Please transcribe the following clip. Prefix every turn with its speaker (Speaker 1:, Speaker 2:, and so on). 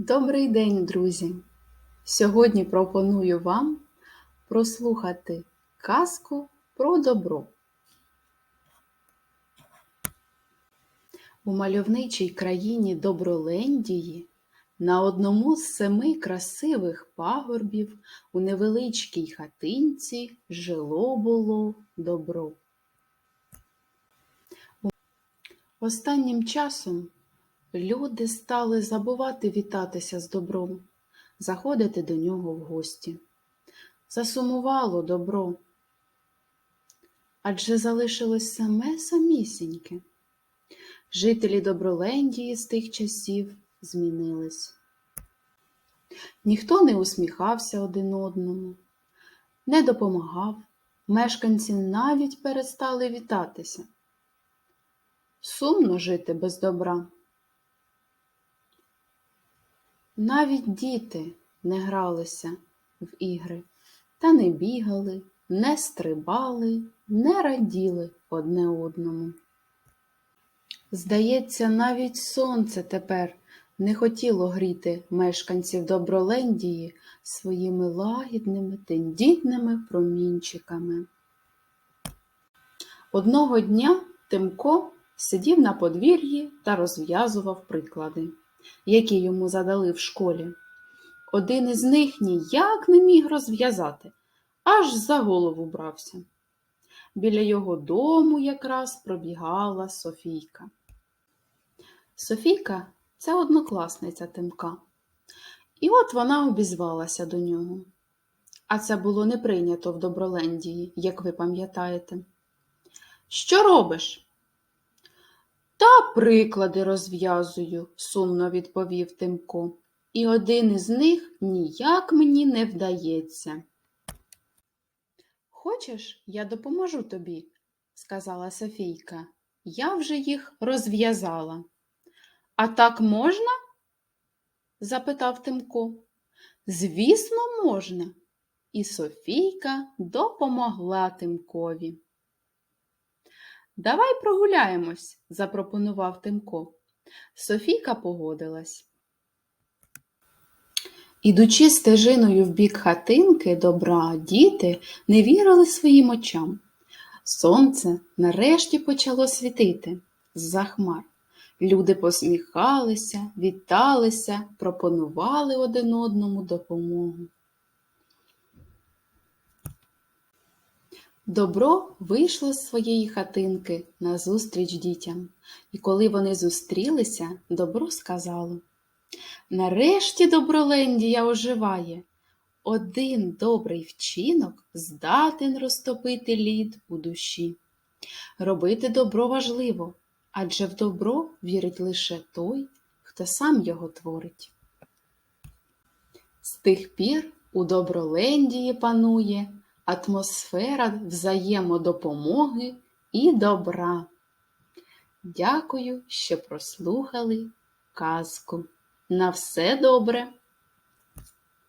Speaker 1: Добрий день, друзі! Сьогодні пропоную вам прослухати казку про добро. У мальовничій країні Добролендії на одному з семи красивих пагорбів у невеличкій хатинці жило було добро. Останнім часом люди стали забувати вітатися з добром, заходити до нього в гості. Засумувало добро, адже залишилось саме самісіньке. Жителі Добролендії з тих часів змінились. Ніхто не усміхався один одному, не допомагав, мешканці навіть перестали вітатися. Сумно жити без добра. Навіть діти не гралися в ігри, та не бігали, не стрибали, не раділи одне одному. Здається, навіть сонце тепер не хотіло гріти мешканців Добролендії своїми лагідними, тендітними промінчиками. Одного дня Тимко сидів на подвір'ї та розв'язував приклади, які йому задали в школі. Один із них ніяк не міг розв'язати, аж за голову брався. Біля його дому якраз пробігала Софійка. Софійка це однокласниця Тимка. І от вона обізвалася до нього. А це було не прийнято в Добролендії, як ви пам'ятаєте. Що робиш? Та приклади розв'язую, сумно відповів Тимко. І один із них ніяк мені не вдається. Хочеш, я допоможу тобі, сказала Софійка. Я вже їх розв'язала. А так можна? запитав Тимко. Звісно, можна. І Софійка допомогла Тимкові. Давай прогуляємось, запропонував Тимко. Софійка погодилась. Ідучи стежиною в бік хатинки добра, діти не вірили своїм очам. Сонце нарешті почало світити з-за хмар. Люди посміхалися, віталися, пропонували один одному допомогу. Добро вийшло з своєї хатинки назустріч дітям, і коли вони зустрілися, добро сказало Нарешті Добролендія оживає. Один добрий вчинок здатен розтопити лід у душі. Робити добро важливо, адже в добро вірить лише той, хто сам його творить. З тих пір у Добролендії панує атмосфера взаємодопомоги і добра. Дякую, що прослухали казку. На все добре!